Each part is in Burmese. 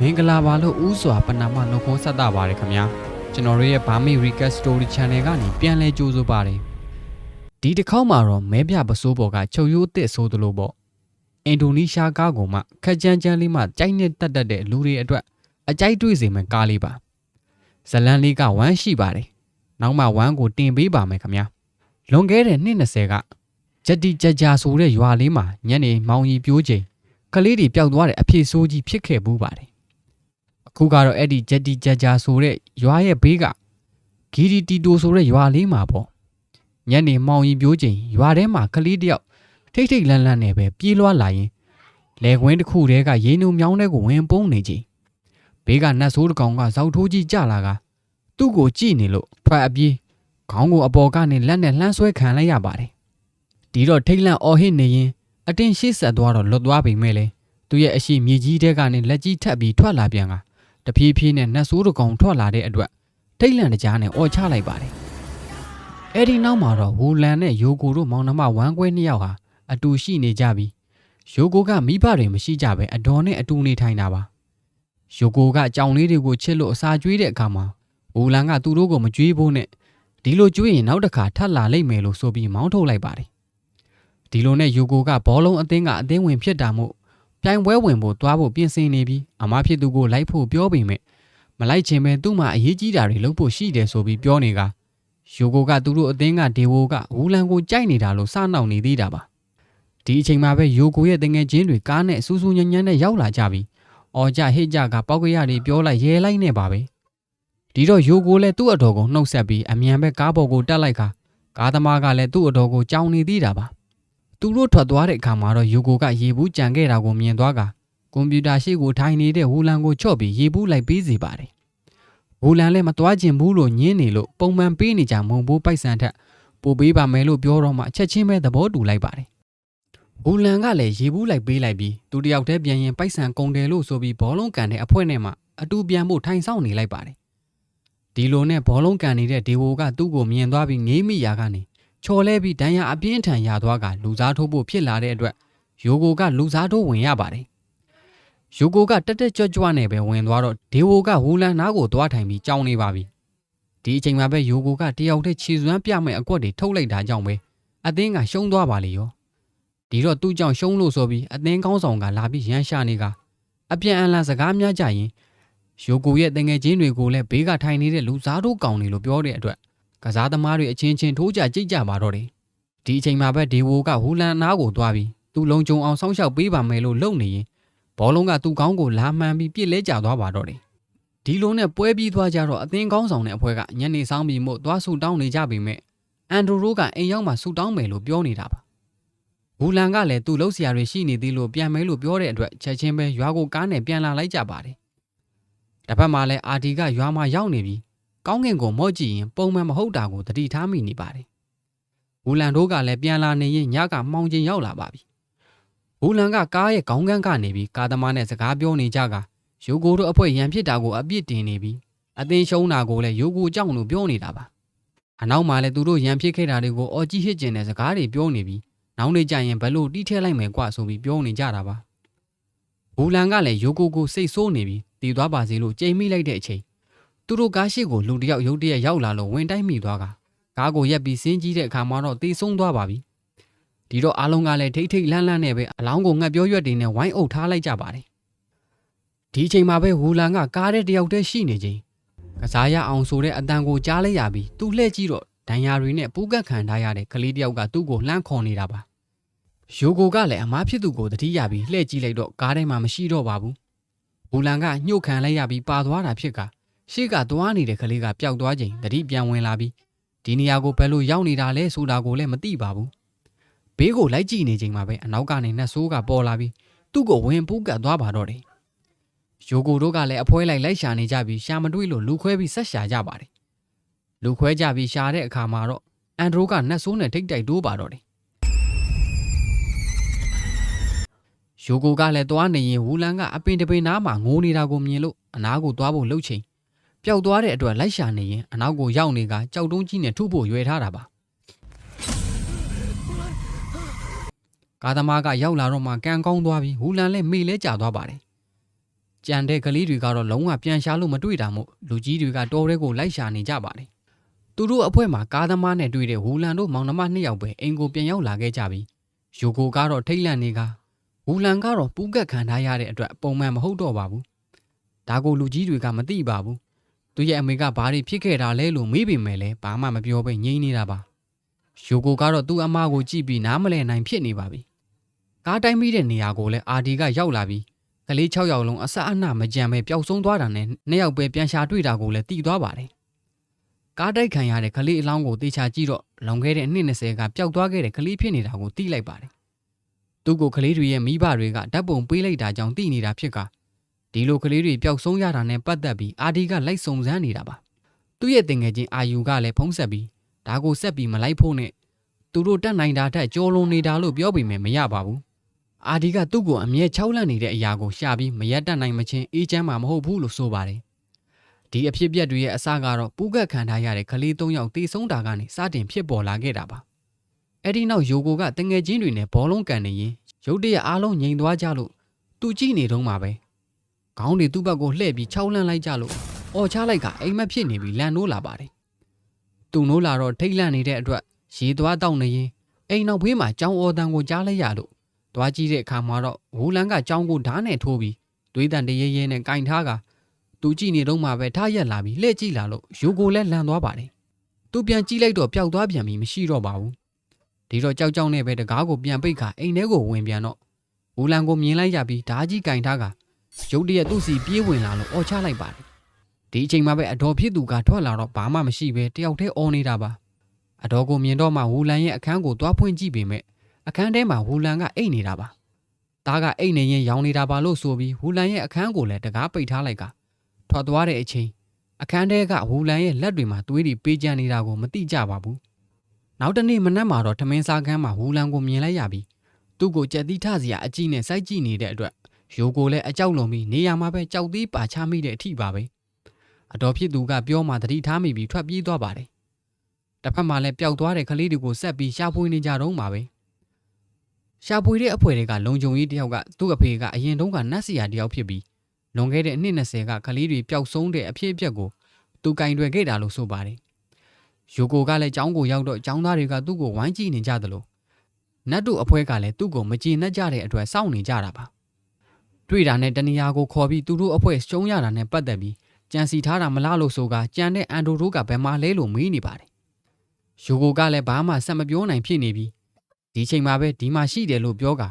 မင်္ဂလာပါလို့ဥစွာပဏာမနှုတ်ခွန်းဆက်တာပါတယ်ခင်ဗျာကျွန်တော်တို့ရဲ့ Burmese Recap Story Channel ကနေပြန်လဲကြိုးဆိုပါတယ်ဒီတစ်ခေါက်မှာတော့မဲပြပစိုးပေါ်ကချုပ်ရိုးအစ်စ်ဆိုသလိုပေါ့အင်ဒိုနီးရှားကားကောင်မှခက်ကြမ်းကြမ်းလေးမှကြိုက်နဲ့တက်တက်တဲ့လူတွေအတွက်အကြိုက်တွေ့စေမယ့်ကားလေးပါဇလန်လေးကဝမ်းရှိပါတယ်နောက်မှဝမ်းကိုတင်ပေးပါမယ်ခင်ဗျာလွန်ခဲ့တဲ့နှစ်20ကဂျက်တီကြကြာဆိုတဲ့ရွာလေးမှာညနေမောင်ကြီးပြိုးချိန်ကလေးတွေပျောက်သွားတဲ့အဖြစ်ဆိုးကြီးဖြစ်ခဲ့ဘူးပါတယ်အ ခုကတော့အဲ့ဒီဂျက်တီဂျက်ဂျာဆိုတဲ့ရွာရဲ့ဘေးကဂီဒီတီတိုဆိုတဲ့ရွာလေးမှာပေါ့ညနေမောင်ရင်ပြိုးချိန်ရွာထဲမှာကလေးတယောက်ထိတ်ထိတ်လန့်လန့်နဲ့ပဲပြေးလွှားလာရင်လေကွင်းတစ်ခုတည်းကရေနုံမြောင်းတဲ့ကိုဝင်ပုန်းနေချိန်ဘေးကနတ်ဆိုးတစ်ကောင်ကဇောက်ထိုးကြီးကြလာကသူ့ကိုကြည့်နေလို့ထွက်အပြေးခေါင်းကိုအပေါ်ကနေလက်နဲ့လှမ်းဆွဲခံလိုက်ရပါတယ်ဒီတော့ထိတ်လန့်အော်ဟစ်နေရင်အတင်းရှေ့ဆက်သွားတော့လွတ်သွားပြီမဲ့လေသူရဲ့အရှိမြေကြီးတဲကနေလက်ကြီးထပ်ပြီးထွက်လာပြန်က တဖြည်းဖြည်းနဲ့နတ်ဆိုးတကောင်ထွက်လာတဲ့အတွက်ထိတ်လန့်တကြားနဲ့អော်ချလိုက်ပါတယ်။အဲ့ဒီနောက်မှာတော့ဝူလန်နဲ့ယိုကိုတို့မောင်နှမဝမ်းကွဲနှစ်ယောက်ဟာအတူရှိနေကြပြီးယိုကိုကမိဘတွေမရှိကြပဲအတော်နဲ့အတူနေထိုင်တာပါ။ယိုကိုကအကြောင်လေးတွေကိုချစ်လို့အစာကျွေးတဲ့အခါမှာဝူလန်ကသူတို့ကိုမကျွေးဖို့နဲ့ဒီလိုကျွေးရင်နောက်တစ်ခါထပ်လာလိမ့်မယ်လို့ဆိုပြီးမောင်းထုတ်လိုက်ပါတယ်။ဒီလိုနဲ့ယိုကိုကဘောလုံးအသင်းကအသင်းဝင်ဖြစ်တာမို့ ပြိုင်ပွဲဝင်ဖို့တွားဖို့ပြင်ဆင်နေပြီးအမဖြစ်သူကိုလိုက်ဖို့ပြောပေမဲ့မလိုက်ချင်ပဲသူ့မှာအရေးကြီးတာတွေလုပ်ဖို့ရှိတယ်ဆိုပြီးပြောနေကယိုကိုကသူတို့အသင်းကဒေဝိုကဝူလန်ကိုကြိုက်နေတာလို့စနှောက်နေသေးတာပါဒီအချိန်မှာပဲယိုကိုရဲ့တငယ်ချင်းတွေကားနဲ့စူးစူးညံ့ညံ့နဲ့ရောက်လာကြပြီးအော်ကြဟစ်ကြကပောက်ကရတွေပြောလိုက်ရဲလိုက်နေပါပဲဒီတော့ယိုကိုလည်းသူ့အတော်ကိုနှုတ်ဆက်ပြီးအမြန်ပဲကားပေါ်ကိုတက်လိုက်ခါကားသမားကလည်းသူ့အတော်ကိုကြောင်နေသေးတာပါ သူတို့ထွက်သွားတဲ့အခါမှာတော့ယူကိုကရေဘူးကြံခဲ့တာကိုမြင်သွားကကွန်ပျူတာရှိကိုထိုင်နေတဲ့ဝူလန်ကိုချော့ပြီးရေဘူးလိုက်ပေးစီပါတယ်။ဝူလန်လည်းမသွားကျင်ဘူးလို့ညင်းနေလို့ပုံမှန်ပေးနေကြမုံဘိုးပိုက်ဆန်ထက်ပို့ပေးပါမယ်လို့ပြောတော့မှချက်ချင်းပဲသဘောတူလိုက်ပါတယ်။ဝူလန်ကလည်းရေဘူးလိုက်ပေးလိုက်ပြီးသူတယောက်တည်းပြန်ရင်ပိုက်ဆန်ကုန်တယ်လို့ဆိုပြီးဘောလုံးကန်တဲ့အဖွဲနဲ့မှအတူပြန်ဖို့ထိုင်ဆောင်နေလိုက်ပါတယ်။ဒီလိုနဲ့ဘောလုံးကန်နေတဲ့ဒေဝိုကသူ့ကိုမြင်သွားပြီးငေးမိရာကနေ ချော်လဲပြီးဒဏ်ရာအပြင်းထန်ရသွားကလူစားထိုးဖို့ဖြစ်လာတဲ့အတွက်ယိုကိုကလူစားထိုးဝင်ရပါတယ်။ယိုကိုကတက်တက်ကြွကြွနဲ့ပဲဝင်သွားတော့ဒေဝိုကဝူလန်နားကိုသွားထိုင်ပြီးကြောင်းနေပါပြီ။ဒီအချိန်မှာပဲယိုကိုကတယောက်တည်းခြေစွမ်းပြမဲ့အကွက်တွေထုတ်လိုက်တာကြောင့်ပဲအသင်းကရှုံးသွားပါလေရော။ဒီတော့သူ့ကြောင့်ရှုံးလို့ဆိုပြီးအသင်းကောင်းဆောင်ကလာပြီးရန်ရှာနေကအပြန်အလှန်စကားများကြရင်ယိုကိုရဲ့တငယ်ချင်းတွေကိုလည်းဘေးကထိုင်နေတဲ့လူစားထိုးကောင်တွေလို့ပြောတဲ့အတွက် ကကစားသမားတွေအချင်းချင်းထိုးကြကြိတ်ကြပါတော့တယ်ဒီအချိန်မှာပဲဒေဝိုကဟူလန်နားကိုသွားပြီးသူ့လုံခြုံအောင်စောင့်ရှောက်ပေးပါမယ်လို့လုပ်နေရင်ဘောလုံးကသူ့ကောင်းကိုလာမှန်ပြီးပြစ်လဲကျသွားပါတော့တယ်ဒီလိုနဲ့ပွဲပြီးသွားကြတော့အသင်းကောင်းဆောင်တဲ့အဖွဲ့ကညနေဆောင်ပြီးမို့သွားဆူတောင်းနေကြပေမဲ့အန်ဒရိုရိုကအိမ်ရောက်မှဆူတောင်းမယ်လို့ပြောနေတာပါဟူလန်ကလည်းသူ့လှုပ်ရှားတွေရှိနေသေးလို့ပြန်မယ်လို့ပြောတဲ့အတွက်ချက်ချင်းပဲရွာကိုကားနဲ့ပြန်လာလိုက်ကြပါတယ်တစ်ဖက်မှာလည်းအာဒီကရွာမှာရောက်နေပြီး ကောင်းကင်ကိုမော့ကြည့်ရင်ပုံမှန်မဟုတ်တာကိုသတိထားမိနေပါတယ်။ဝူလန်တို့ကလည်းပြန်လာနေရင်ညကမှောင်ကျင်ရောက်လာပါပြီ။ဝူလန်ကကားရဲ့ခေါင်းကန်းကနေပြီးကားသမားနဲ့စကားပြောနေကြကယူကိုတို့အဖွဲ့ရန်ဖြစ်တာကိုအပြစ်တင်နေပြီးအသင်းရှုံးတာကိုလည်းယူကိုကြောင့်လို့ပြောနေတာပါ။အနောက်မှာလည်းသူတို့ရန်ဖြစ်ခဲ့တာတွေကိုအော်ကြီးဟစ်ကျင်တဲ့စကားတွေပြောနေပြီးနောက်နေ့ကျရင်ဘယ်လို့တီးထဲလိုက်မယ်ကွဆိုပြီးပြောနေကြတာပါ။ဝူလန်ကလည်းယူကိုကိုစိတ်ဆိုးနေပြီးတည်သွားပါစေလို့ကြိမ်မိလိုက်တဲ့အချိန် သူတို့ကားရှိကိုလူတစ်ယောက်ရုတ်တရက်ရောက်လာလို့ဝင်တိုက်မိသွားကကားကိုရက်ပြီးစင်းကြီးတဲ့အခါမှာတော့တေဆုံးသွားပါပြီဒီတော့အားလုံးကလည်းထိတ်ထိတ်လန့်လန့်နဲ့ပဲအလောင်းကိုငှက်ပြောရွက်တွေနဲ့ဝိုင်းအုပ်ထားလိုက်ကြပါတယ်ဒီအချိန်မှာပဲဝူလန်ကကားတဲ့တယောက်တည်းရှိနေချိန်ကစားရအောင်ဆိုတဲ့အတန်ကိုကြားလိုက်ရပြီးသူ့လှည့်ကြည့်တော့ဒဏ်ရာတွေနဲ့ပူးကတ်ခံထားရတဲ့ကလေးတယောက်ကသူ့ကိုလှမ်းခေါ်နေတာပါယိုကိုကလည်းအမားဖြစ်သူကိုတတိယပြီးလှည့်ကြည့်လိုက်တော့ကားထဲမှာမရှိတော့ပါဘူးဝူလန်ကညှို့ခံလိုက်ရပြီးပါသွားတာဖြစ်က ရှေ့ကသွားနေတဲ့ကလေးကပျောက်သွားချိန်တတိပြန်ဝင်လာပြီးဒီနေရာကိုဘယ်လိုရောက်နေတာလဲဆိုတာကိုလည်းမသိပါဘူးဘေးကိုလိုက်ကြည့်နေချိန်မှာပဲအနောက်ကနေနှက်ဆိုးကပေါ်လာပြီးသူ့ကိုဝင်ပူးကတ်သွားပါတော့တယ်ယိုကိုတို့ကလည်းအဖွဲလိုက်လိုက်ရှာနေကြပြီးရှာမတွေ့လို့လူခွဲပြီးဆက်ရှာကြပါတယ်လူခွဲကြပြီးရှာတဲ့အခါမှာတော့အန်ဒရိုကနှက်ဆိုးနဲ့ထိတ်တိုက်တိုးပါတော့တယ်ယိုကိုကလည်းသွားနေရင်ဝူလန်ကအပင်တပင်နားမှာငိုနေတာကိုမြင်လို့အနားကိုသွားဖို့လှုပ်ချိန် ပျောက်သွားတဲ့အတွက်လိုက်ရှာနေရင်အနောက်ကိုရောက်နေကကြောက်တုံးကြီးနဲ့ထုဖို့ရွယ်ထားတာပါကာသမားကရောက်လာတော့မှကန်ကောင်းသွားပြီးဟူလန်လည်းမေလဲကျသွားပါတယ်ကြံတဲ့ကလေးတွေကတော့လုံးဝပြန်ရှာလို့မတွေ့တာမို့လူကြီးတွေကတော်ရဲကိုလိုက်ရှာနေကြပါတယ်သူတို့အဖွဲမှာကားသမားနဲ့တွေ့တဲ့ဝူလန်တို့မောင်နှမနှစ်ယောက်ပဲအိမ်ကိုပြန်ရောက်လာခဲ့ကြပြီယိုကိုကတော့ထိတ်လန့်နေကဝူလန်ကတော့ပူးကက်ခံထားရတဲ့အတွက်ပုံမှန်မဟုတ်တော့ပါဘူးဒါကိုလူကြီးတွေကမသိပါဘူး သူရဲ့အမေကဘာတွေဖြစ်ခဲ့တာလဲလို့မေးပေမဲ့လည်းဘာမှမပြောဘဲငြိမ်နေတာပါယိုကိုကတော့သူ့အမကိုကြည့်ပြီးနားမလည်နိုင်ဖြစ်နေပါပြီကားတိုင်းပြီးတဲ့နေရာကိုလည်းအာဒီကရောက်လာပြီးကလေး6ယောက်လုံးအစအနမကြံပဲပျောက်ဆုံးသွားတာနဲ့နှစ်ယောက်ပဲပြန်ရှာတွေ့တာကိုလည်းတီးသွားပါတယ်။ကားတိုက်ခံရတဲ့ကလေးအလောင်းကိုတေချာကြည့်တော့လွန်ခဲ့တဲ့နှစ်20ကပျောက်သွားခဲ့တဲ့ကလေးဖြစ်နေတာကိုသိလိုက်ပါတယ်။သူ့ကိုကလေးတွေရဲ့မိဘတွေကဓာတ်ပုံပေးလိုက်တာကြောင့်သိနေတာဖြစ်က ဒီလိုကလေးတွေပျောက်ဆုံးရတာနဲ့ပတ်သက်ပြီးအာဒီကလိုက်စုံစမ်းနေတာပါ။သူ့ရဲ့တင်ငယ်ချင်းအာယူကလည်းဖုံးဆက်ပြီးဒါကိုဆက်ပြီးမလိုက်ဖို့နဲ့သူတို့တက်နိုင်တာထက်ကြောလွန်နေတာလို့ပြောပေမဲ့မရပါဘူး။အာဒီကသူ့ကိုအမြဲချောက်လန့်နေတဲ့အရာကိုရှာပြီးမရက်တတ်နိုင်မချင်းအေးချမ်းမှာမဟုတ်ဘူးလို့ဆိုပါတယ်။ဒီအဖြစ်အပျက်တွေရဲ့အစကတော့ပူးကတ်ခံထားရတဲ့ကလေး၃ယောက်တေဆုံးတာကနေစတင်ဖြစ်ပေါ်လာခဲ့တာပါ။အဲ့ဒီနောက်ယိုကိုကတငယ်ချင်းတွေနဲ့ဘောလုံးကန်နေရင်ရုတ်တရက်အားလုံးငြိမ်သွားကြလို့သူကြည့်နေတော့မှာပဲ။ ခေါင်းတွေသူ့ဘက်ကိုလှည့်ပြီးချောက်လန့်လိုက်ကြလို့အော်ချလိုက်ကအိမ်မက်ဖြစ်နေပြီးလန်နိုးလာပါတယ်။သူ့နိုးလာတော့ထိတ်လန့်နေတဲ့အတွက်ရေသွားတောက်နေရင်အိမ်နောက်ဘေးမှာကြောင်အော်တန်ကိုကြားလိုက်ရလို့သွားကြည့်တဲ့အခါမှာတော့ဝူလန်ကကြောင်းကိုဓာတ်နဲ့ထိုးပြီးတွေးတန်တရဲရဲနဲ့ကင်ထားကသူကြည့်နေတော့မှပဲထားရက်လာပြီးလှည့်ကြည့်လာလို့ယူကိုလည်းလန်သွားပါတယ်။သူပြန်ကြည့်လိုက်တော့ပျောက်သွားပြန်ပြီးမရှိတော့ပါဘူး။ဒီတော့ကြောက်ကြောက်နဲ့ပဲတကားကိုပြန်ပိတ်ခါအိမ်ထဲကိုဝင်ပြန်တော့ဝူလန်ကိုမြင်လိုက်ရပြီးဓာကြီးကင်ထားက ရုတ်တရက်သူ့စီပြေးဝင်လာလို့အော်ချလိုက်ပါတယ်။ဒီအချိန်မှာပဲအတော်ဖြစ်သူကထွက်လာတော့ဘာမှမရှိပဲတယောက်တည်းအော်နေတာပါ။အတော်ကိုမြင်တော့မှဝူလန်ရဲ့အခန်းကိုသွားဖွင့်ကြည့်ပေမဲ့အခန်းထဲမှာဝူလန်ကအိတ်နေတာပါ။သားကအိတ်နေရင်ရောင်နေတာပါလို့ဆိုပြီးဝူလန်ရဲ့အခန်းကိုလည်းတကားပိတ်ထားလိုက်ကထွက်သွားတဲ့အချိန်အခန်းထဲကဝူလန်ရဲ့လက်တွေမှာသွေးတွေပေးကျန်နေတာကိုမသိကြပါဘူး။နောက်တနေ့မနက်မှာတော့ထမင်းစားခန်းမှာဝူလန်ကိုမြင်လိုက်ရပြီးသူ့ကိုကြက်သီးထစရာအကြည့်နဲ့စိုက်ကြည့်နေတဲ့အတွက် ယိုကိုလည်းအကြောက်လွန်ပြီးနေရာမှာပဲကြောက်သေးပါချမိတဲ့အထိပါပဲ။အတော်ဖြစ်သူကပြောမှသတိထားမိပြီးထွက်ပြေးသွားပါတယ်။တစ်ဖက်မှာလည်းပျောက်သွားတဲ့ကလေးတွေကိုဆက်ပြီးရှာဖွေနေကြတော့မှာပဲ။ရှာဖွေတဲ့အဖွဲတွေကလုံခြုံရေးတယောက်ကသူ့အဖေကအရင်တုန်းကနတ်စီယာတယောက်ဖြစ်ပြီးလွန်ခဲ့တဲ့အနှစ်20ကကလေးတွေပျောက်ဆုံးတဲ့အဖြစ်အပျက်ကိုသူကင်တွယ်ခဲ့တာလို့ဆိုပါတယ်။ယိုကိုကလည်းចောင်းကိုရောက်တော့ចောင်းသားတွေကသူ့ကိုဝိုင်းကြည့်နေကြသလိုနတ်တို့အဖွဲကလည်းသူ့ကိုမကြည်နှက်ကြတဲ့အတွက်စောင့်နေကြတာပါ။ တွေ့တာနဲ့တနေရာကိုခေါ်ပြီးသူတို့အဖွဲရှုံးရတာနဲ့ပတ်သက်ပြီးကြံစီထားတာမလားလို့ဆိုကကြံတဲ့အန်ဒိုတို့ကဘယ်မှာလဲလို့မေးနေပါတယ်။ယိုကိုကလည်းဘာမှဆက်မပြောနိုင်ဖြစ်နေပြီးဒီချိန်မှာပဲဒီမှာရှိတယ်လို့ပြောက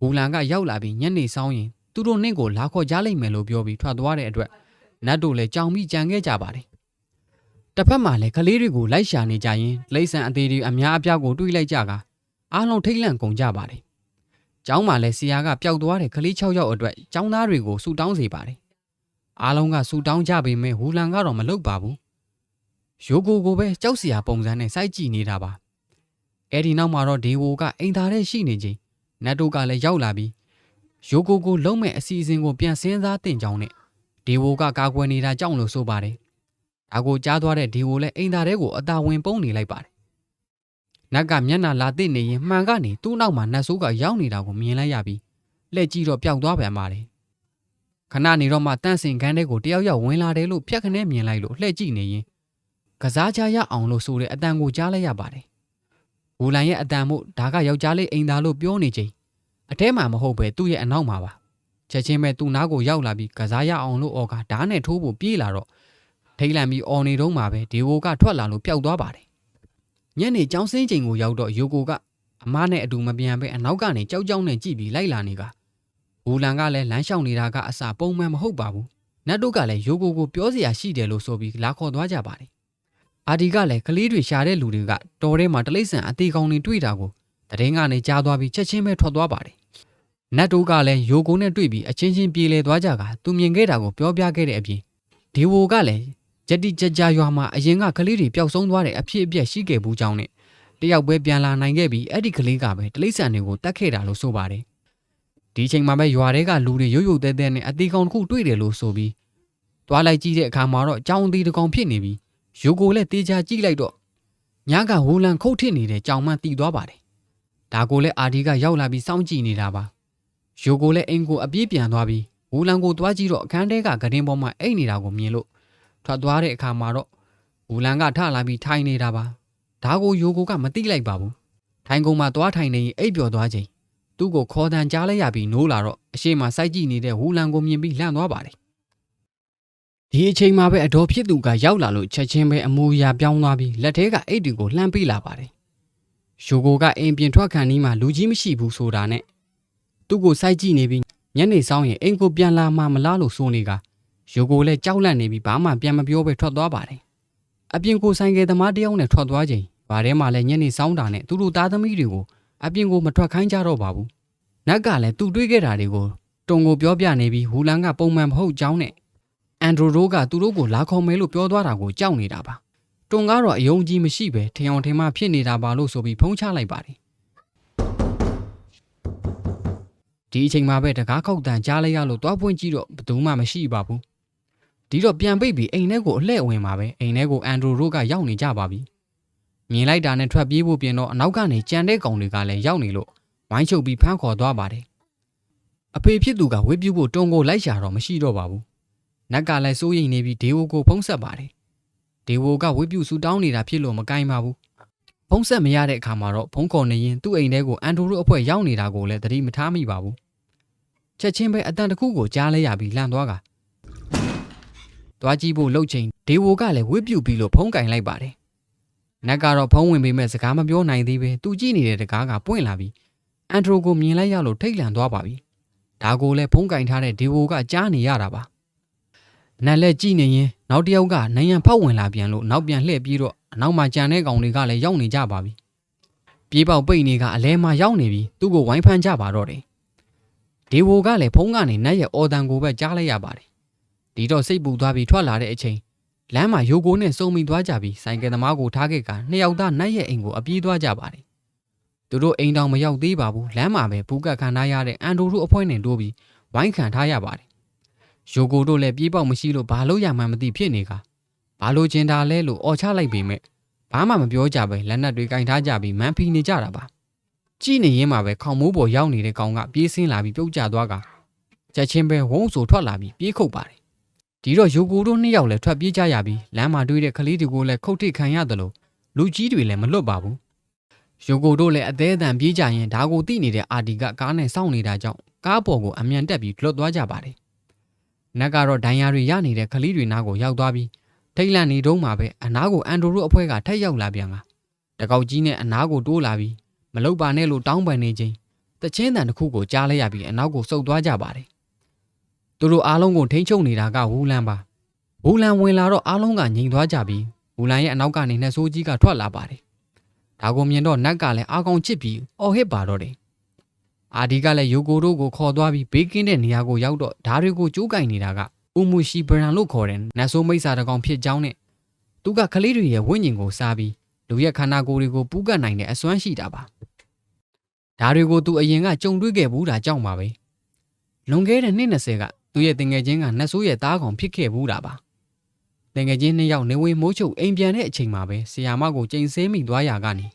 ဘူလန်ကရောက်လာပြီးညနေဆောင်ရင်သူတို့နှင့်ကိုလာခေါ်ကြလိမ့်မယ်လို့ပြောပြီးထွက်သွားတဲ့အတွက်နတ်တို့လည်းကြောင်ပြီးကြံခဲ့ကြပါတယ်။တစ်ဖက်မှာလည်းကလေးတွေကိုလိုက်ရှာနေကြရင်လိမ့်ဆန်အသေးတွေအများအပြားကိုတွေးလိုက်ကြကအားလုံးထိတ်လန့်ကုန်ကြပါတယ်။ ကျောင်းမှာလည်းဆရာကပျောက်သွားတဲ့ကလေး6ယောက်အတွက်ကျောင်းသားတွေကိုဆူတောင်းစေပါတယ်။အားလုံးကဆူတောင်းကြပေမဲ့ဟူလန်ကတော့မလုပ်ပါဘူး။ရိုကိုကိုပဲကြောက်စရာပုံစံနဲ့စိုက်ကြည့်နေတာပါ။အဲ့ဒီနောက်မှာတော့ဒေဝိုကအိမ်သားထဲရှိနေချိန်နတ်တို့ကလည်းရောက်လာပြီးယိုကိုကိုလုံးမဲ့အစီအစဉ်ကိုပြန်စင်းစားတင်ကြောင်းနဲ့ဒေဝိုကကာကွယ်နေတာကြောင့်လို့ဆိုပါတယ်။ဒါကိုကြားသွားတဲ့ဒေဝိုလည်းအိမ်သားထဲကိုအသာဝင်ပုံးနေလိုက်ပါတယ်။ နတ်ကမျက်နှာလာသိနေရင်မှန်ကနေသူ့နောက်မှာနတ်ဆိုးကရောက်နေတာကိုမြင်လိုက်ရပြီးလှည့်ကြည့်တော့ပျောက်သွားပြန်ပါတယ်။ခဏနေတော့မှတန့်စင်ခန်းထဲကိုတယောက်ယောက်ဝင်လာတယ်လို့ဖြတ်ခနဲမြင်လိုက်လို့လှည့်ကြည့်နေရင်ကစားချရအောင်လို့ဆိုတဲ့အတန်ကိုကြားလိုက်ရပါတယ်။ဝူလန်ရဲ့အတန်မို့ဒါကယောက်ျားလေးအိမ်သားလို့ပြောနေချိန်အထဲမှာမဟုတ်ပဲသူ့ရဲ့အနောက်မှာပါချက်ချင်းပဲသူ့နားကိုရောက်လာပြီးကစားရအောင်လို့အော်ကဓာတ်နဲ့ထိုးဖို့ပြေးလာတော့ထိတ်လန့်ပြီးအော်နေတော့မှပဲဒေဝိုကထွက်လာလို့ပျောက်သွားပါတယ် ညနေကျောင်းစင်းချိန်ကိုရောက်တော့ယိုကိုကအမားနဲ့အတူမပြန်ပဲအနောက်ကနေကြောက်ကြောက်နဲ့ကြည့်ပြီးလိုက်လာနေကဝူလန်ကလည်းလမ်းလျှောက်နေတာကအစာပုံမှန်မဟုတ်ပါဘူးနတ်တို့ကလည်းယိုကိုကိုပြောစရာရှိတယ်လို့ဆိုပြီးလာခေါ်သွားကြပါတယ်အာဒီကလည်းကလေးတွေရှာတဲ့လူတွေကတော်ထဲမှာတလိမ့်ဆန်အသေးကောင်းတွေတွေ့တာကိုတရင်ကနေကြားသွားပြီးချက်ချင်းပဲထွက်သွားပါတယ်။နတ်တို့ကလည်းယိုကိုနဲ့တွေ့ပြီးအချင်းချင်းပြေးလဲသွားကြကသူမြင်ခဲ့တာကိုပြောပြခဲ့တဲ့အပြင်ဒီဝိုကလည်း ဂျက်တီကြကြရွာမှာအရင်ကကလေးတွေပျောက်ဆုံးသွားတဲ့အဖြစ်အပျက်ရှိခဲ့ဘူးကြောင်းနဲ့တယောက်ပဲပြန်လာနိုင်ခဲ့ပြီးအဲ့ဒီကလေးကပဲတလိမ့်ဆန်တွေကိုတတ်ခဲ့တာလို့ဆိုပါတယ်။ဒီချိန်မှာပဲရွာတွေကလူတွေရုတ်ရုတ်တဲတဲနဲ့အသေးကောင်တစ်ခုတွေ့တယ်လို့ဆိုပြီးသွားလိုက်ကြည့်တဲ့အခါမှာတော့ကြောင်အသေးတစ်ကောင်ဖြစ်နေပြီးယိုကိုလည်းတေချာကြည့်လိုက်တော့ညကဝူလန်ခုတ်ထစ်နေတဲ့ကြောင်မှတီသွားပါတယ်။ဒါကိုလည်းအာဒီကရောက်လာပြီးစောင့်ကြည့်နေတာပါ။ယိုကိုလည်းအိမ်ကိုအပြေးပြန်သွားပြီးဝူလန်ကိုသွားကြည့်တော့အခန်းထဲကဂရင်ပေါ်မှာအိတ်နေတာကိုမြင်လို့ ထွက်သွားတဲ့အခါမှာတော့ဝူလန်ကထလာပြီးထိုင်နေတာပါဒါကိုယိုကိုကမသိလိုက်ပါဘူးထိုင်ကုန်မှာသွားထိုင်နေရင်အိပ်ပျော်သွားချိန်သူ့ကိုခေါ်တန်ကြားလိုက်ရပြီးနိုးလာတော့အရှိမစိုက်ကြည့်နေတဲ့ဝူလန်ကိုမြင်ပြီးလှန့်သွားပါတယ်ဒီအချိန်မှာပဲအတော်ဖြစ်သူကရောက်လာလို့ချက်ချင်းပဲအမူအရာပြောင်းသွားပြီးလက်ထဲကအိတ်တွေကိုလှမ်းပေးလာပါတယ်ယိုကိုကအိမ်ပြင်ထွက်ခါနီးမှာလူကြီးမရှိဘူးဆိုတာနဲ့သူ့ကိုစိုက်ကြည့်နေပြီးညနေဆောင်ရင်အိမ်ကိုပြန်လာမှမလားလို့ဆိုနေက ရိုကိုလည်းကြောက်လန့်နေပြီးဘာမှပြန်မပြောပဲထွက်သွားပါတယ်။အပြင်ကိုဆိုင်ကယ်သမားတယောက်နဲ့ထွက်သွားချိန်ဘာထဲမှာလည်းညနေဆောင်တာနဲ့သူတို့သားသမီးတွေကိုအပြင်ကိုမထွက်ခိုင်းကြတော့ပါဘူး။နက်ကလည်းသူတွေးခဲ့တာတွေကိုတုံကိုပြောပြနေပြီးဟူလန်ကပုံမှန်မဟုတ်ကြောင်းနဲ့အန်ဒရိုဒိုကသူတို့ကိုလာခေါ်မယ်လို့ပြောသွားတာကိုကြောက်နေတာပါ။တုံကတော့အယုံကြည်မရှိပဲထင်အောင်ထင်မှဖြစ်နေတာပါလို့ဆိုပြီးဖုံးချလိုက်ပါတယ်။ဒီအချိန်မှာပဲတကားခောက်တန်ကြားလိုက်ရလို့တွားပွင့်ကြည့်တော့ဘယ်သူမှမရှိပါဘူး။ ဒီတော့ပြန်ပိတ်ပြီးအိမ်ထဲကိုအလှည့်ဝင်ပါပဲအိမ်ထဲကိုအန်ဒရိုတို့ကရောက်နေကြပါပြီ။မြင်လိုက်တာနဲ့ထွက်ပြေးဖို့ပြင်တော့အနောက်ကနေကြံတဲ့ကောင်တွေကလည်းရောက်နေလို့ဝိုင်းချုပ်ပြီးဖမ်းခေါ်သွားပါတယ်။အဖေဖြစ်သူကဝေးပြူဖို့တုံကိုလိုက်ရှာတော့မရှိတော့ပါဘူး။နက်ကလည်းစိုးရိမ်နေပြီးဒေဝကိုဖုံးဆက်ပါတယ်။ဒေဝကဝေးပြူဆူတောင်းနေတာဖြစ်လို့မကင်ပါဘူး။ဖုံးဆက်မရတဲ့အခါမှာတော့ဖုံးခေါ်နေရင်သူ့အိမ်ထဲကိုအန်ဒရိုတို့အဖွဲ့ရောက်နေတာကိုလည်းသတိမထားမိပါဘူး။ချက်ချင်းပဲအတန်တစ်ခုကိုကြားလဲရပြီးလှန်သွားက သွားကြည့်ဖို့လှုပ်ချိန်ဒေဝကလည်းဝစ်ပြူပြီးလို့ဖုံးကင်လိုက်ပါတယ်နက်ကတော့ဖုံးဝင်ပေမဲ့စကားမပြောနိုင်သေးပဲသူကြည့်နေတဲ့တကားကပွင့်လာပြီးအန်ဒရိုကိုမြင်လိုက်ရလို့ထိတ်လန့်သွားပါပြီဒါကိုလည်းဖုံးကင်ထားတဲ့ဒေဝကကြားနေရတာပါနက်လက်ကြည့်နေရင်နောက်တစ်ယောက်ကနယံဖောက်ဝင်လာပြန်လို့နောက်ပြန်လှည့်ပြီးတော့အနောက်မှာကြံတဲ့ကောင်တွေကလည်းရောက်နေကြပါပြီပြေးပေါက်ပိတ်နေကအလဲမှာရောက်နေပြီးသူ့ကိုဝိုင်းဖမ်းကြပါတော့တယ်ဒေဝကလည်းဖုံးကနေနတ်ရဲ့အော်တန်ကိုပဲကြားလိုက်ရပါတယ်။ ဒီတော့စိတ်ပူသွားပြီးထွက်လာတဲ့အချိန်လမ်းမှာယိုကိုနဲ့စုံမိသွားကြပြီးဆိုင်ကယ်သမားကိုထားခဲ့ကနှစ်ယောက်သားနတ်ရဲ့အိမ်ကိုအပြေးသွားကြပါတယ်။သူတို့အိမ်တောင်မရောက်သေးပါဘူး။လမ်းမှာပဲဘူးကတ်ခံထားရတဲ့အန်ဒိုတို့အဖွဲနဲ့တိုးပြီးဝိုင်းခံထားရပါတယ်။ယိုကိုတို့လည်းပြေးပေါက်မရှိလို့ဘာလို့ရမှန်းမသိဖြစ်နေကဘာလို့ကျင်တာလဲလို့អော်ချလိုက်ပေမဲ့ဘာမှမပြောကြပဲလက်နက်တွေကင်ထားကြပြီးမန်ဖီနေကြတာပါ။ကြည့်နေရင်မှပဲခေါင်မိုးပေါ်ရောက်နေတဲ့ကောင်ကပြေးဆင်းလာပြီးပြုတ်ကျသွားကချက်ချင်းပဲဝုန်းဆိုထွက်လာပြီးပြေးခုတ်ပါတယ် ဒီတော့ယိုကိုတို့နှစ်ယောက်လည်းထွက်ပြေးကြရပြီးလမ်းမှာတွေ့တဲ့ကလေးတွေကိုလည်းခုတ်ထိတ်ခံရတယ်လို့လူကြီးတွေလည်းမလွတ်ပါဘူးယိုကိုတို့လည်းအသေးအတန်ပြေးကြရင်ဒါကိုသိနေတဲ့အာဒီကကားနဲ့စောင့်နေတာကြောင့်ကားပေါ်ကိုအမြန်တက်ပြီးလွတ်သွားကြပါတယ်နက်ကတော့ဒိုင်ယာတွေရနေတဲ့ကလေးတွေနားကိုရောက်သွားပြီးထိတ်လန့်နေတုန်းမှာပဲအနားကိုအန်ဒိုတို့အဖွဲ့ကထက်ရောက်လာပြန်ကတကောက်ကြီးနဲ့အနားကိုတိုးလာပြီးမလုတ်ပါနဲ့လို့တောင်းပန်နေချိန်တချင်းတန်တစ်ခုကိုကြားလိုက်ရပြီးအနောက်ကိုစုပ်သွားကြပါတယ် သူတို့အားလုံးကိုထိန်းချုပ်နေတာကဝူလန်ပါဝူလန်ဝင်လာတော့အားလုံးကငြိမ်သွားကြပြီးဝူလန်ရဲ့အနောက်ကနေနှဆိုးကြီးကထွက်လာပါတယ်ဒါကိုမြင်တော့နက်ကလည်းအာကောင်ချစ်ပြီးအော်ဟစ်ပါတော့တယ်အာဒီကလည်းယိုကိုတို့ကိုခေါ်သွားပြီးဘေးကင်းတဲ့နေရာကိုရောက်တော့ဓာတွေကိုကျိုးကင်နေတာကဥမှုရှိဘရန်လို့ခေါ်တဲ့နတ်ဆိုးမိတ်စာတကောင်ဖြစ်ကြောင်းနဲ့သူကကလေးတွေရဲ့ဝိညာဉ်ကိုစားပြီးလူရဲ့ခန္ဓာကိုယ်တွေကိုပူးကတ်နိုင်တဲ့အစွမ်းရှိတာပါဒါတွေကိုသူအရင်ကကြုံတွေ့ခဲ့ဘူးတာကြောင့်ပါပဲလွန်ခဲ့တဲ့နှစ်20က သူရဲ့တင်ငယ်ချင်းကနတ်ဆိုးရဲ့သားကောင်ဖြစ်ခဲ့ဘူးတာပါတင်ငယ်ချင်းနှစ်ယောက်နေဝင်မိုးချုပ်အိမ်ပြန်တဲ့အချိန်မှာပဲဆီယာမကိုချိန်ဆမိသွားရာကနေ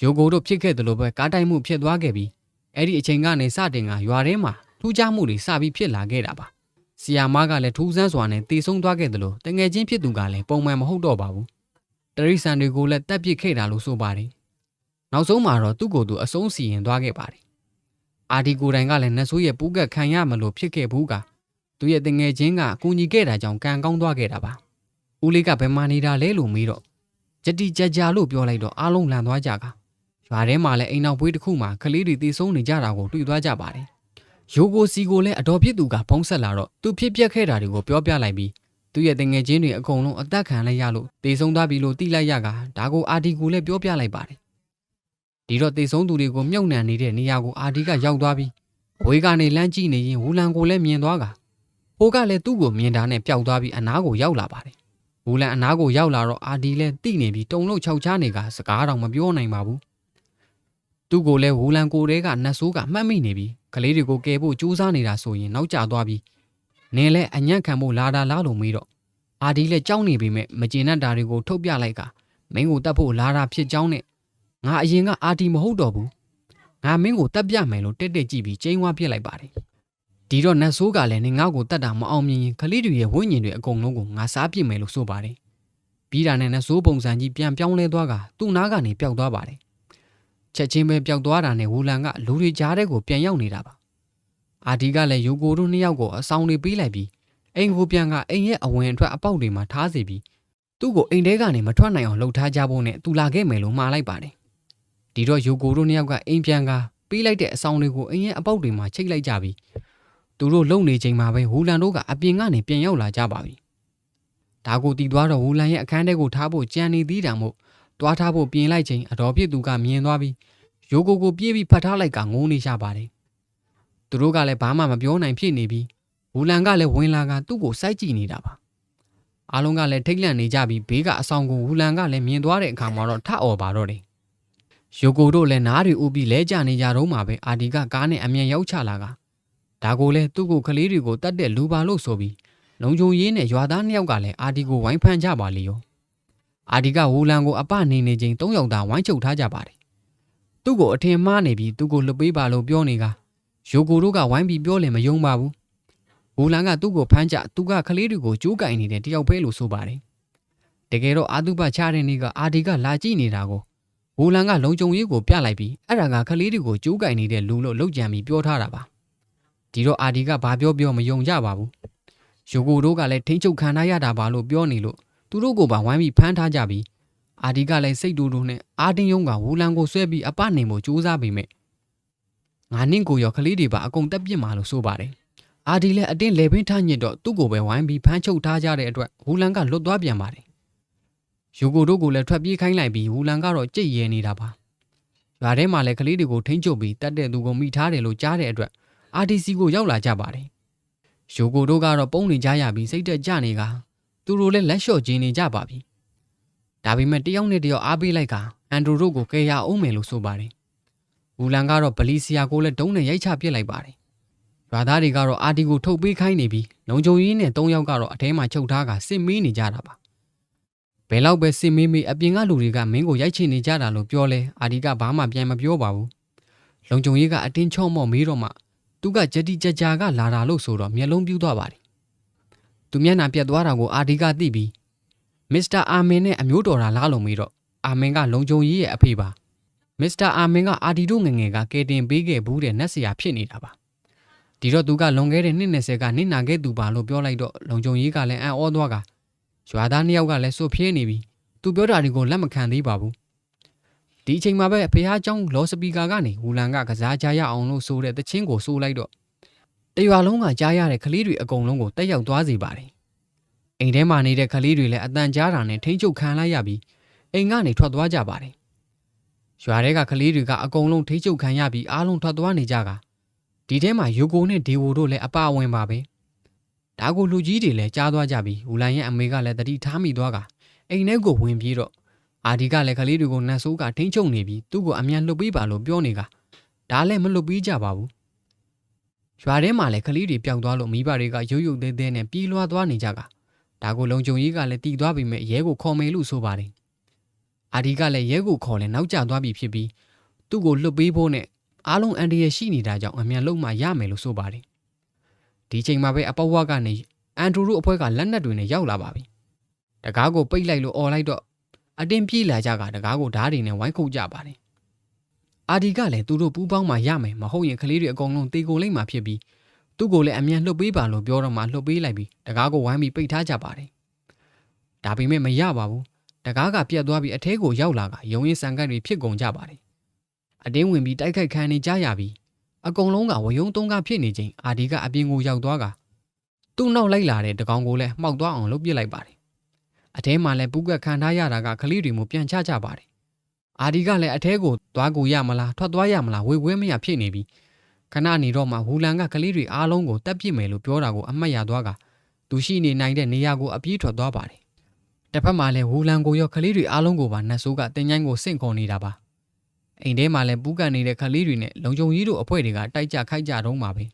ရိုကိုတို့ဖြစ်ခဲ့တယ်လို့ပဲကားတိုက်မှုဖြစ်သွားခဲ့ပြီးအဲ့ဒီအချိန်ကနေစတင်ကရွာထဲမှာထူးခြားမှုတွေစပြီးဖြစ်လာခဲ့တာပါဆီယာမကလည်းထူးဆန်းစွာနဲ့တည်ဆုံသွားခဲ့တယ်လို့တငယ်ချင်းဖြစ်သူကလည်းပုံမှန်မဟုတ်တော့ပါဘူးတရိษံတွေကိုလည်းတက်ပစ်ခဲ့တာလို့ဆိုပါတယ်နောက်ဆုံးမှာတော့သူ့ကိုယ်သူအဆုံးစီရင်သွားခဲ့ပါတယ် အာဒီကိုတိုင်ကလည်းနတ်ဆိုးရဲ့ပူးကတ်ခံရမလို့ဖြစ်ခဲ့ဘူးကသူရဲ့တငယ်ချင်းကအကူညီခဲ့တာကြောင့်ကံကောင်းသွားခဲ့တာပါဦးလေးကဘယ်မှာနေတာလဲလို့မေးတော့ကြတိကြကြလို့ပြောလိုက်တော့အားလုံးလန်သွားကြကရွာထဲမှာလည်းအိမ်နောက်ပွေးတစ်ခုမှာကလေးတွေတည်ဆုံးနေကြတာကိုတွေ့သွားကြပါတယ်ယိုကိုစီကိုလည်းအတော်ဖြစ်သူကဖုံးဆက်လာတော့သူဖြစ်ပျက်ခဲ့တာတွေကိုပြောပြလိုက်ပြီးသူရဲ့တငယ်ချင်းတွေအကုန်လုံးအသက်ခံလိုက်ရလို့တေဆုံးသွားပြီလို့သိလိုက်ရကဒါကိုအာဒီကိုလည်းပြောပြလိုက်ပါတယ် ဒီတော့တေဆုံးသူတွေကိုမြုပ်နှံနေတဲ့နေရာကိုအာဒီကရောက်သွားပြီးဝေးကနေလမ်းကြည့်နေရင်ဝူလန်ကိုလည်းမြင်သွားကဟိုကလည်းသူ့ကိုမြင်တာနဲ့ပျောက်သွားပြီးအနားကိုရောက်လာပါတယ်ဝူလန်အနားကိုရောက်လာတော့အာဒီလည်းတိနေပြီးတုံလို့ခြောက်ချားနေကစကားတော့မပြောနိုင်ပါဘူးသူ့ကိုလည်းဝူလန်ကိုတဲကနတ်ဆိုးကမှတ်မိနေပြီးကလေးတွေကိုကယ်ဖို့ကြိုးစားနေတာဆိုရင်နောက်ကျသွားပြီးနင်းလဲအညံ့ခံဖို့လာတာလားလို့မေးတော့အာဒီလည်းကြောက်နေပေမဲ့မကျေနပ်တာတွေကိုထုတ်ပြလိုက်ကမင်းကိုတတ်ဖို့လာတာဖြစ်ကြောင်းနဲ့ ငါအရင်ကအာဒီမဟုတ်တော့ဘူးငါမင်းကိုတတ်ပြမယ်လို့တက်တက်ကြည့်ပြီးကျင်းဝါပြစ်လိုက်ပါတယ်ဒီတော့နတ်ဆိုးကလည်းနေငါ့ကိုတတ်တာမအောင်မြင်ရင်ကလေးတွေရဲ့ဝိညာဉ်တွေအကုန်လုံးကိုငါစားပစ်မယ်လို့ဆိုပါတယ်ပြီးတာနဲ့နတ်ဆိုးပုံစံကြီးပြန်ပြောင်းလဲသွားကသူ့နားကနေပျောက်သွားပါတယ်ချက်ချင်းပဲပျောက်သွားတာနဲ့ဝူလန်ကလူတွေကြားထဲကိုပြန်ရောက်နေတာပါအာဒီကလည်းယိုကိုတို့နှစ်ယောက်ကိုအဆောင်တွေပေးလိုက်ပြီးအိမ်ကိုပြန်ကအိမ်ရဲ့အဝင်အထွက်အပေါက်တွေမှာထားစီပြီးသူ့ကိုအိမ်ထဲကနေမထွက်နိုင်အောင်လှုပ်ထားကြဖို့နဲ့သူလာခဲ့မယ်လို့မှားလိုက်ပါတယ် ဒီတော့ယိုကိုတို့နှစ်ယောက်ကအိမ်ပြန်ကပေးလိုက်တဲ့အဆောင်တွေကိုအိမ်ရဲ့အပေါက်တွေမှာချိတ်လိုက်ကြပြီးသူတို့လုံနေချိန်မှာပဲဝူလန်တို့ကအပြင်ကနေပြန်ရောက်လာကြပါပြီ။ဒါကိုတီးသွားတော့ဝူလန်ရဲ့အခန်းထဲကိုထားဖို့ကြံနေသေးတာမို့တွားထားဖို့ပြင်လိုက်ချိန်အတော်ပြစ်သူကမြင်သွားပြီးရိုးကိုကိုပြေးပြီးဖတ်ထားလိုက်ကငိုးနေရှာပါတယ်။သူတို့ကလည်းဘာမှမပြောနိုင်ဖြစ်နေပြီးဝူလန်ကလည်းဝင်လာကသူ့ကိုစိုက်ကြည့်နေတာပါ။အားလုံးကလည်းထိတ်လန့်နေကြပြီးဘေးကအဆောင်ကိုဝူလန်ကလည်းမြင်သွားတဲ့အခါမှာတော့ထအော်ပါတော့တယ်။ ရိုကိုတို့လည်းနားတွေဥပြီးလဲကျနေကြတော့မှပဲအာဒီကကားနဲ့အမြန်ရောက်ချလာကဒါကိုလည်းသူ့ကိုကလေးတွေကိုတတ်တဲ့လူပါလို့ဆိုပြီးလုံခြုံရေးနဲ့ရွာသားနှစ်ယောက်ကလည်းအာဒီကိုဝိုင်းဖမ်းကြပါလေရောအာဒီကဝူလန်ကိုအပနေနေချင်း၃ယောက်သာဝိုင်းချုပ်ထားကြပါတယ်သူ့ကိုအထင်မှားနေပြီးသူ့ကိုလှုပ်ပေးပါလို့ပြောနေကယိုကိုတို့ကဝိုင်းပြီးပြောလည်းမယုံပါဘူးဝူလန်ကသူ့ကိုဖမ်းကြသူကကလေးတွေကိုကြိုးကင်နေတဲ့တယောက်ပဲလို့ဆိုပါတယ်တကယ်တော့အာတုပချတဲ့နေ့ကအာဒီကလာကြည့်နေတာကို ဝူလန်ကလုံခြုံရေးကိုပြလိုက်ပြီးအဲ့ဒါကကလေးတွေကိုကြိုးကင်နေတဲ့လူလို့လှုပ်ကြံပြီးပြောထားတာပါဒီတော့အာဒီကဘာပြောပြောမယုံကြပါဘူး။ယိုကိုတို့ကလည်းထိမ့်ချုပ်ခံထားရတာပါလို့ပြောနေလို့သူတို့ကိုပါဝိုင်းပြီးဖမ်းထားကြပြီးအာဒီကလည်းစိတ်တူတူနဲ့အာတင်းယုံကဝူလန်ကိုဆွဲပြီးအပနေမှုစူးစမ်းပေမဲ့ငါနင့်ကိုရောကလေးတွေပါအကုန်တက်ပြစ်မှာလို့ဆိုပါတယ်။အာဒီလည်းအတင်းလေပင်းထားညစ်တော့သူ့ကိုပဲဝိုင်းပြီးဖမ်းချုပ်ထားကြတဲ့အတွက်ဝူလန်ကလွတ်သွားပြန်ပါတယ်။ ယိုကိုတို့ကိုလည်းထွက်ပြေးခိုင်းလိုက်ပြီးဝူလန်ကတော့ကြိတ်ရဲနေတာပါ။ရွာထဲမှာလည်းကလေးတွေကိုထိမ့်ချုပ်ပြီးတတ်တဲ့သူကိုမိထားတယ်လို့ကြားတဲ့အတွက် RTC ကိုရောက်လာကြပါတယ်။ရိုကိုတို့ကတော့ပုံနေကြရပြီးစိတ်တက်ကြနေကသူတို့လည်းလက်လျှော့ခြင်းနေကြပါပြီ။ဒါပေမဲ့တယောက်နဲ့တယောက်အားပေးလိုက်ကအန်ဒရိုတို့ကိုကယ်ရအောင်မယ်လို့ဆိုပါတယ်။ဝူလန်ကတော့ဗလီဆီယာကိုလည်းတုံးနဲ့ရိုက်ချပစ်လိုက်ပါတယ်။ရွာသားတွေကတော့အာတီကိုထုတ်ပေးခိုင်းနေပြီးလုံခြုံရေးနဲ့၃ယောက်ကတော့အထဲမှာချုပ်ထားကစစ်မေးနေကြတာပါ။ ဘယ်လောက်ပဲစစ်မေးမေးအပြင်ကလူတွေကမင်းကိုရိုက်ချင်နေကြတာလို့ပြောလဲအာဒီကဘာမှပြန်မပြောပါဘူး။လုံခြုံရေးကအတင်းချော့မော့မေးတော့မှသူကကြတိကြကြာကလာတာလို့ဆိုတော့မျက်လုံးပြူးသွားပါတယ်။သူမျက်နှာပြတ်သွားတာကိုအာဒီကသိပြီးမစ္စတာအာမင်နဲ့အမျိုးတော်တာလားလို့မေးတော့အာမင်ကလုံခြုံရေးရဲ့အဖေပါ။မစ္စတာအာမင်ကအာဒီတို့ငယ်ငယ်ကကယ်တင်ပေးခဲ့ဘူးတဲ့နတ်ဆရာဖြစ်နေတာပါ။ဒီတော့သူကလွန်ခဲ့တဲ့နှစ်20ကနစ်နာခဲ့သူပါလို့ပြောလိုက်တော့လုံခြုံရေးကလည်းအံ့ဩသွားက ရွာသားနှစ်ယောက်ကလည်းစွတ်ဖြဲနေပြီးသူပြောတာတွေကိုလက်မခံသေးပါဘူး။ဒီအချိန်မှာပဲဖះเจ้าလော်စပီကာကနေဝူလန်ကကစားကြရအောင်လို့ဆိုတဲ့တချင်းကိုဆိုလိုက်တော့တရွာလုံးကကြားရတဲ့ကလေးတွေအကုန်လုံးကိုတက်ရောက်သွားစေပါတယ်။အိမ်ထဲမှာနေတဲ့ကလေးတွေလည်းအတန်ကြားတာနဲ့ထိမ့်ချုပ်ခံလိုက်ရပြီးအိမ်ကနေထွက်သွားကြပါတယ်။ရွာထဲကကလေးတွေကအကုန်လုံးထိမ့်ချုပ်ခံရပြီးအားလုံးထွက်သွားနေကြကဒီထဲမှာယိုကိုနဲ့ဒေဝိုတို့လည်းအပအဝင်ပါပဲ။ ဒါကိုလူကြီးတွေလည်းကြားသွားကြပြီးဝူလန်ရဲ့အမေကလည်းတတိထားမိသွားကအိမ်ထဲကိုဝင်ပြေးတော့အာဒီကလည်းကလေးတွေကိုနတ်ဆိုးကထိမ့်ချုပ်နေပြီးသူ့ကိုအမြန်လှုပ်ပေးပါလို့ပြောနေကဒါလည်းမလှုပ်ပေးကြပါဘူး။ရွာထဲမှာလည်းကလေးတွေပျောက်သွားလို့မိဘတွေကရုပ်ရုပ်သေးသေးနဲ့ပြေးလွှားသွားနေကြကဒါကိုလုံခြုံရေးကလည်းတီးသွားပြီးမဲ့ရဲကိုခေါ်မယ်လို့ဆိုပါတယ်။အာဒီကလည်းရဲကိုခေါ်လဲနောက်ကျသွားပြီဖြစ်ပြီးသူ့ကိုလှုပ်ပေးဖို့နဲ့အားလုံးအန်ဒီရရှိနေတာကြောင့်အမြန်လုံမှရမယ်လို့ဆိုပါတယ်။ ဒီချိန်မှာပဲအပေါဝါကနေအန်ဒရူတို့အဖွဲကလက်နက်တွေနဲ့ရောက်လာပါပြီ။တကားကိုပိတ်လိုက်လို့អော်လိုက်တော့အတင်းပြေးလာကြကတကားကိုဓားတွေနဲ့ဝိုင်းခုတ်ကြပါတယ်။အာဒီကလည်းသူတို့ပူးပေါင်းမှရမယ်မဟုတ်ရင်ကလေးတွေအကုန်လုံးတေကိုလိမ့်မှဖြစ်ပြီးသူ့ကိုလည်းအမြန်လှုပ်ပေးပါလို့ပြောတော့မှလှုပ်ပေးလိုက်ပြီးတကားကိုဝိုင်းပြီးပိတ်ထားကြပါတယ်။ဒါပေမဲ့မရပါဘူး။တကားကပြတ်သွားပြီးအထဲကိုရောက်လာကရုံရင်ဆန်ကတ်တွေဖြစ်ကုန်ကြပါတယ်။အတင်းဝင်ပြီးတိုက်ခိုက်ခံနေကြရပြီး အကုန်လုံးကဝယုံသုံးကားဖြစ်နေချိန်အာဒီကအပြင်ကိုရောက်သွားကသူ့နောက်လိုက်လာတဲ့တကောင်ကိုလည်းမှောက်သွားအောင်လုပ်ပစ်လိုက်ပါတယ်။အထဲမှာလည်းပူးကက်ခံထားရတာကကလေးတွေမျိုးပြန်ချကြပါတယ်။အာဒီကလည်းအထဲကိုသွားကိုရမလားထွက်သွားရမလားဝေဝဲမရဖြစ်နေပြီးခဏနေတော့မှဟူလန်ကကလေးတွေအားလုံးကိုတက်ပြစ်မယ်လို့ပြောတာကိုအမှတ်ရသွားကသူရှိနေနိုင်တဲ့နေရာကိုအပြေးထွက်သွားပါတယ်။တစ်ဖက်မှာလည်းဟူလန်ကိုရောကလေးတွေအားလုံးကိုပါနတ်ဆိုးကတင်ချိုင်းကိုစင့်ခေါ်နေတာပါ။ အိမ်ထဲမှာလည်းပူးကန်နေတဲ့ကလေးတွေနဲ့လုံခြုံရေးတို့အဖွဲ့တွေကတိုက်ကြခိုက်ကြတော့မှာပဲ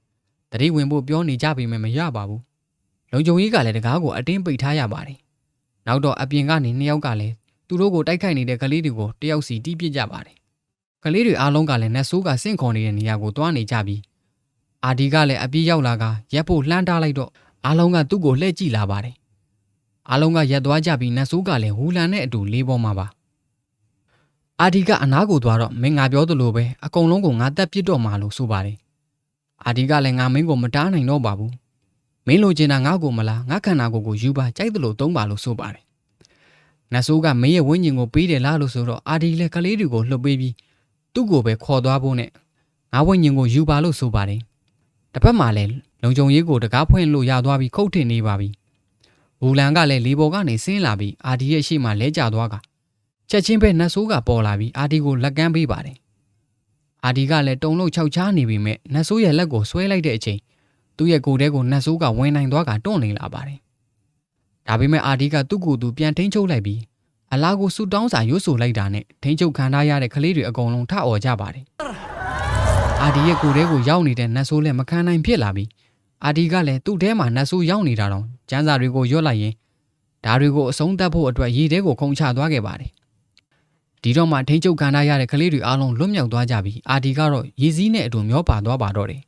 ။တတိဝင်ဖို့ပြောနေကြပေမဲ့မရပါဘူး။လုံခြုံရေးကလည်းတကားကိုအတင်းပိတ်ထားရပါတယ်။နောက်တော့အပြင်ကနေနှစ်ယောက်ကလည်းသူတို့ကိုတိုက်ခိုက်နေတဲ့ကလေးတွေကိုတယောက်စီတီးပစ်ကြပါတယ်။ကလေးတွေအားလုံးကလည်းနတ်ဆိုးကစင့်ခေါ်နေတဲ့နေရာကိုတွားနေကြပြီးအာဒီကလည်းအပြေးရောက်လာကရက်ဖို့လှမ်းထားလိုက်တော့အားလုံးကသူ့ကိုလှည့်ကြည့်လာပါတယ်အားလုံးကရက်သွားကြပြီးနတ်ဆိုးကလည်းဟူလန်နဲ့အတူလေးပေါ်မှာပါ အာဒီကအနားကိုသွားတော့မင်းငါပြောသလိုပဲအကုန်လုံးကိုငါတက်ပစ်တော့မှာလို့ဆိုပါတယ်အာဒီကလည်းငါမင်းကိုမတားနိုင်တော့ပါဘူးမင်းလိုချင်တာငါ့ကိုမလားငါခန္ဓာကိုယ်ကိုယူပါကြိုက်သလိုသုံးပါလို့ဆိုပါတယ်နတ်ဆိုးကမင်းရဲ့ဝိညာဉ်ကိုပေးတယ်လားလို့ဆိုတော့အာဒီလည်းကလေးတွေကိုလှုပ်ပေးပြီးသူ့ကိုပဲခေါ်သွားဖို့နဲ့ငါဝိညာဉ်ကိုယူပါလို့ဆိုပါတယ်တစ်ဖက်မှာလည်းလုံခြုံရေးကိုတကားဖွင့်လို့ရသွားပြီးခုတ်ထင်နေပါပြီဝူလန်ကလည်းလေပေါ်ကနေဆင်းလာပြီးအာဒီရဲ့ရှေ့မှာလဲကျသွားက ချက်ချင်းပဲနတ်ဆိုးကပေါ်လာပြီးအာဒီကိုလက်ကမ်းပေးပါတယ်အာဒီကလည်းတုံလို့ခြောက်ချားနေပြီမဲ့နတ်ဆိုးရဲ့လက်ကိုဆွဲလိုက်တဲ့အချိန်သူ့ရဲ့ကိုယ်ထဲကိုနတ်ဆိုးကဝင်နိုင်သွားကတွန့်နေလာပါတယ်ဒါပေမဲ့အာဒီကသူ့ကိုယ်သူပြန်ထိန်းချုပ်လိုက်ပြီးအလာကိုဆူတောင်းစာရွတ်ဆိုလိုက်တာနဲ့ထိန်းချုပ်ခံထားရတဲ့ကလေးတွေအကုန်လုံးထအော်ကြပါတယ်အာဒီရဲ့ကိုယ်ထဲကိုရောက်နေတဲ့နတ်ဆိုးလည်းမခံနိုင်ဖြစ်လာပြီးအာဒီကလည်းသူ့ထဲမှာနတ်ဆိုးရောက်နေတာတော့ကျန်းစာတွေကိုရွတ်လိုက်ရင်ဒါတွေကိုအဆုံးသတ်ဖို့အတွက်ရေထဲကိုခုန်ချသွားခဲ့ပါတယ် ဒီတော့မှထိန်းချုပ်ခံထားရတဲ့ကလေးတွေအားလုံးလွတ်မြောက်သွားကြပြီးအာဒီကတော့ရေစည်းနဲ့အတူမျောပါသွားပါတော့တယ်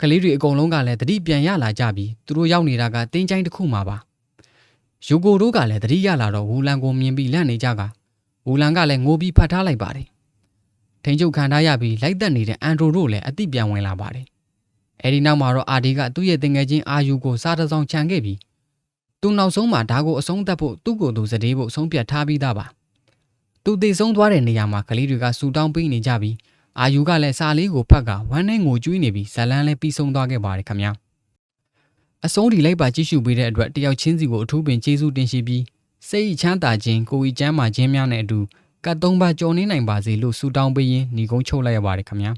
ကလေးတွေအကုန်လုံးကလည်းတတိပြန်ရလာကြပြီးသူတို့ရောက်နေတာကတင်းချိုင်းတစ်ခုမှာပါယူကိုတို့ကလည်းတတိရလာတော့ဝူလန်ကိုမြင်ပြီးလန့်နေကြကဝူလန်ကလည်းငိုပြီးဖတ်ထားလိုက်ပါတယ်ထိန်းချုပ်ခံထားရပြီးလိုက်သက်နေတဲ့အန်ဒရိုတို့လည်းအတိပြန်ဝင်လာပါတယ်အဲဒီနောက်မှာတော့အာဒီကသူ့ရဲ့တင်ငယ်ချင်းအာယူကိုစားတစ်စောင်းခြံခဲ့ပြီးသူနောက်ဆုံးမှာဒါကိုအဆုံးသတ်ဖို့သူ့ကိုယ်သူစတေးဖို့ဆုံးဖြတ်ထားပြီးသားပါ သူတည်ဆုံးသွားတဲ့နေရာမှာကလေးတွေကဆူတောင်းပေးနေကြပြီးအာယူကလည်းစာလေးကိုဖတ်ကဝမ်းနဲ့ငိုကြွေးနေပြီးဇလန်းလည်းပြီးဆုံးသွားခဲ့ပါတယ်ခင်ဗျာအဆုံးဒီလိုက်ပါကြည့်ရှုပေးတဲ့အတွက်တယောက်ချင်းစီကိုအထူးပင်ကျေးဇူးတင်ရှိပြီးစိတ်ချမ်းသာခြင်းကိုယ်ဤချမ်းသာခြင်းများနဲ့အတူကတ်သုံးပါကြော်နေနိုင်ပါစေလို့ဆုတောင်းပေးရင်းညီကုန်းချုပ်လိုက်ရပါတယ်ခင်ဗျာ